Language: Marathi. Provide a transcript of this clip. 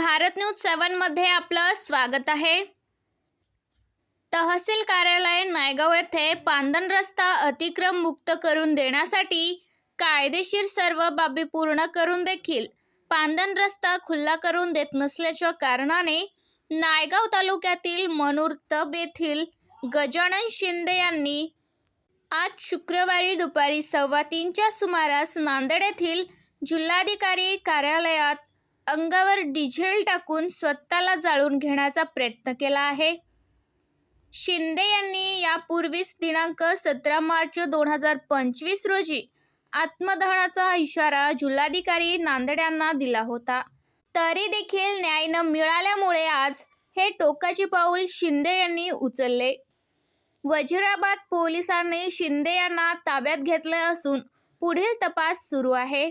न्यूज सेवनमध्ये आपलं स्वागत आहे. तहसील कार्यालय नायगाव येथे पांदन रस्ता अतिक्रम मुक्त करून देण्यासाठी कायदेशीर सर्व बाबी पूर्ण करून देखील पांदन रस्ता खुल्ला करून देत नसल्याच्या कारणाने नायगाव तालुक्यातील मनूर तब येथील गजानन शिंदे यांनी आज शुक्रवारी दुपारी सव्वा तीनच्या सुमारास नांदेड येथील जिल्हाधिकारी कार्यालयात अंगावर डिझेल टाकून स्वतःला जाळून घेण्याचा प्रयत्न केला आहे. शिंदे यांनी यापूर्वीच दिनांक सतरा मार्च दोन हजार पंचवीस रोजी आत्मदहनाचा इशारा जिल्हाधिकारी नांदेड यांना दिला होता. तरी देखील न्याय न मिळाल्यामुळे आज हे टोकाचे पाऊल शिंदे यांनी उचलले. वजिराबाद पोलिसांनी शिंदे यांना ताब्यात घेतले असून पुढील तपास सुरू आहे.